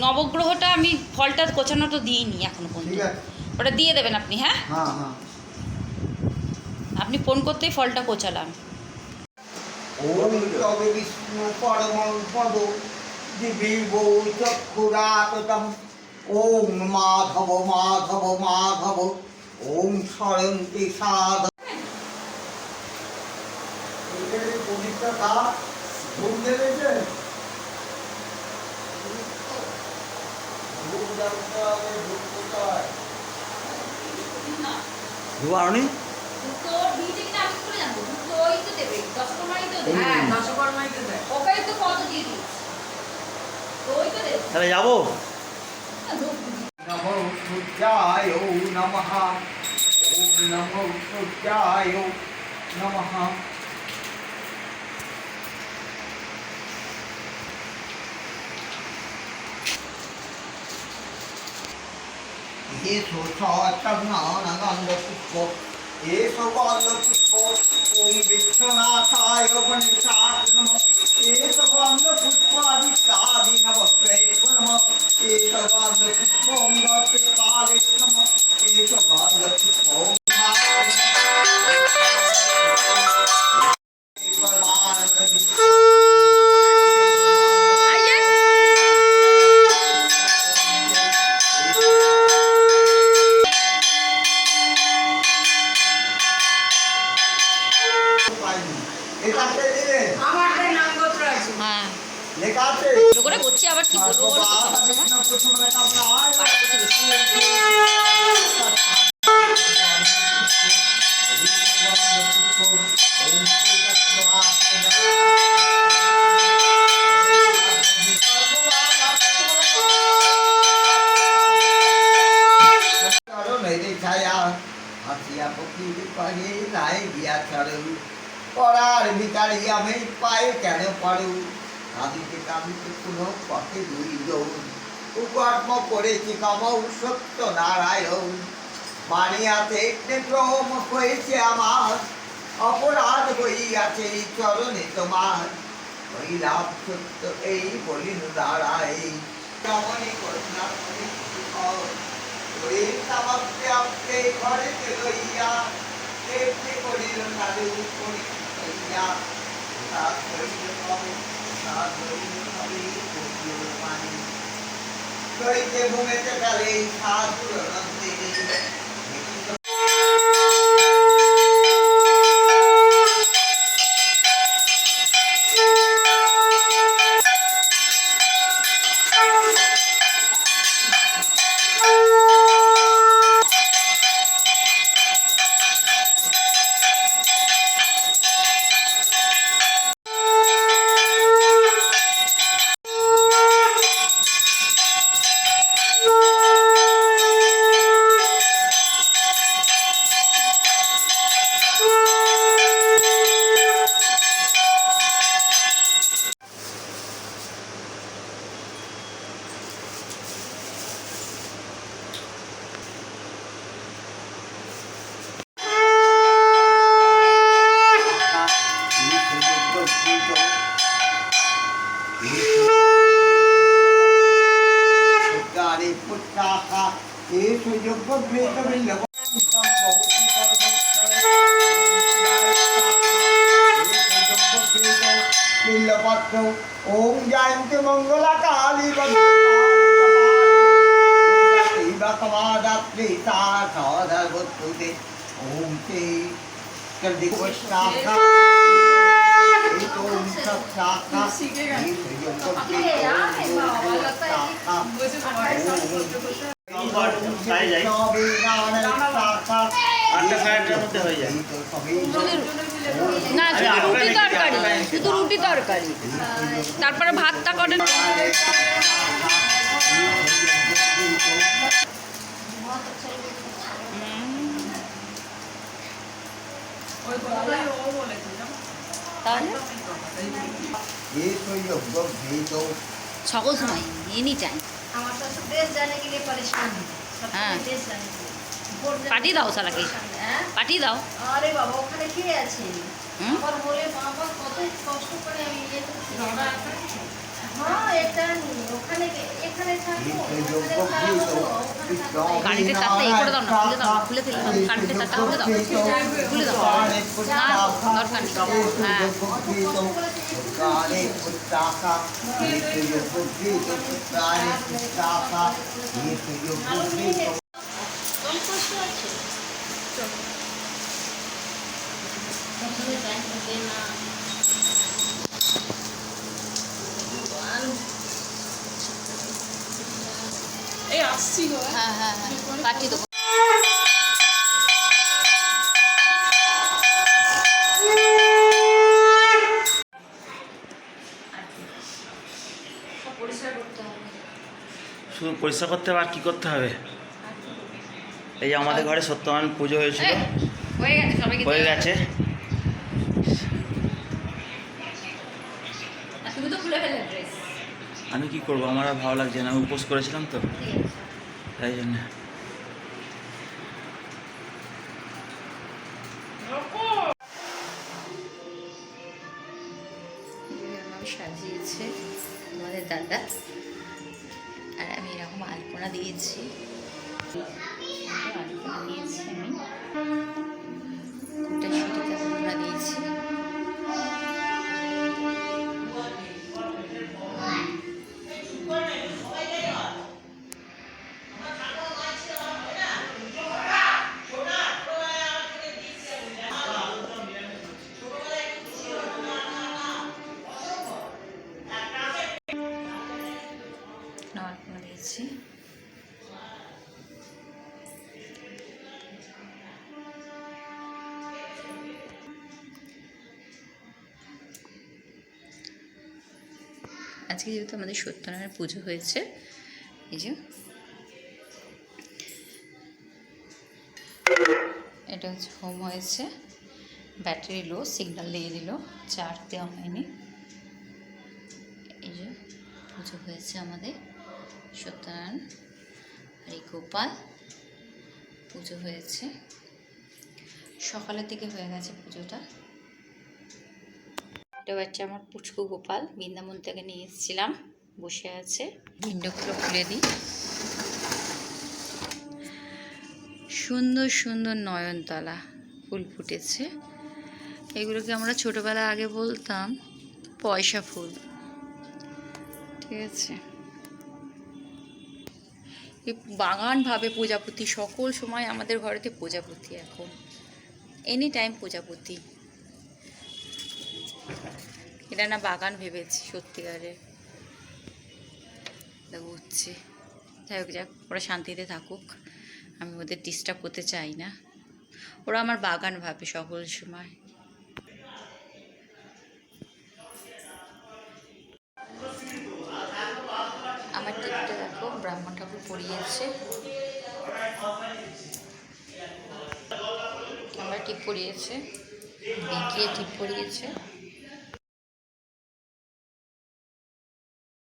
নবগ্রহটা আমি ফলটা কোচানো তো দিইনি এখনও ঠিক পর্যন্ত আছে। ওটা দিয়ে দেবেন আপনি হ্যাঁ? হ্যাঁ হ্যাঁ। আপনি ফোন করতেই ফলটা কোচালাম ওম মাধব মাধব মাধব ওম সরন্তি সাধ। পবিত্রতা। তো দেবে হ্যাঁ, তাহলে যাব। নমো নমঃ। নমো। ఏసు చాచజ్ఞానగంధపుష్పో ఏసు గంధపుష్పో ఓం విశ్వనాథాయ ఉపనిషాత్మో ఏసు గంధపుష్పాధికారి నమస్తే నమ ఏసు గంధపుష్పోం గోపిపాలి నమ ఏసు గంధపుష్పోం কালে নমঃ লেখা আছে হ্যাঁ লেখা আছে করে করছি আবার কি বলব বলো তো সবার সময় পাড়া প্রতিবেশী। পড়ার ভিকারি আমি পায়ে কেন পারু কাঁদিতে কাঁদিতে কোনো পথে দুই দৌড় উপকর্ম করেছি কমৌ সত্য নারায়ণ। বানিয়াতে ক্রম হয়েছে আমার। অপরাধ হইয়াছে এই চরণে তোমার। ওই লাভ সত্য এই বলিন দাঁড়াই রমণী করুণা করে। ওরে তামাকে আপনি ঘরে লইয়া এমনি করিল নারী করিল South, First Republic, South Korean Republic, European. Kaya ito bumete ka rin, South Korean Republic. ভেদ বিল্ল বিল্লপত্র ওম জয়ন্তী মঙ্গলা কালী শিবকমাদাত্রী তা সদর্বতুতে না শুধু রুটি তরকারি। শুধু রুটি তরকারি। তারপরে ভাতটা করেন। ওই তাহলে? সকল সময় এনি টাইম। হ্যাঁ। পাঠিয়ে দাও সালাকে হ্যাঁ? পাঠিয়ে দাও। আরে বাবা ওখানে কে আছে? আমার বলে বাবা কত কষ্ট করে আমি ইয়ে হ্যাঁ কারেন্টের তারটা এ করে দাও না খুলে দাও খুলে ফেলে দাও কারেন্টের তারটা খুলে দাও। খুলে দাও। না দরকার নেই। হ্যাঁ। কালে পুত্তাকা নিত্য বুদ্ধি পুত্রানি পুত্তাকা নিত্য বুদ্ধি কম কষ্ট আছে প্রথমে ব্যাংক থেকে না এই আসছি গো হ্যাঁ হ্যাঁ হ্যাঁ পাঠিয়ে দেবো শুধু পরিষ্কার করতে হবে আর কী করতে হবে? এই যে আমাদের ঘরে সত্যনারায়ণ পুজো হয়েছিল। হয়ে গেছে হয়ে আমি কি করব? আমার আর ভালো লাগছে না। আমি উপোস করেছিলাম তো। তাই জন্য সাজিয়েছে আমাদের দাদা। আর আমি এরকম আলপনা দিয়েছি। আলপনা দিয়েছি আমি। আজকে যেহেতু আমাদের সত্যনারায়ণ পুজো হয়েছে, এই যে। এটা হচ্ছে হোম হয়েছে। ব্যাটারি লো সিগন্যাল দিয়ে দিল চার্জ দেওয়া হয়নি। এই যে, পুজো হয়েছে আমাদের সত্যনারায়ণ। আর গোপাল, পুজো হয়েছে। সকালের দিকে হয়ে গেছে পুজোটা। এটা হচ্ছে আমার পুচকু গোপাল, বৃন্দাবন থেকে নিয়ে এসেছিলাম। বসে আছে। উইন্ডোগুলো খুলে দিই। সুন্দর সুন্দর নয়নতলা ফুল ফুটেছে। এগুলোকে আমরা ছোটোবেলা আগে বলতাম পয়সা ফুল। ঠিক আছে? বাগানভাবে প্রজাপতি, সকল সময় আমাদের ঘরেতে প্রজাপতি এখন। এনি টাইম প্রজাপতি। এটা না বাগান ভেবেছি সত্যিকারে দেখো যাই হোক, যাক, ওরা শান্তিতে থাকুক। আমি ওদের ডিস্টার্ব করতে চাই না। ওরা আমার বাগান ভাবে সকল সময়। আমার টিপটা দেখো, ব্রাহ্মণ ঠাকুর পরিয়েছে আমার টিপ পরিয়েছে বেঁকিয়ে টিপ পরিয়েছে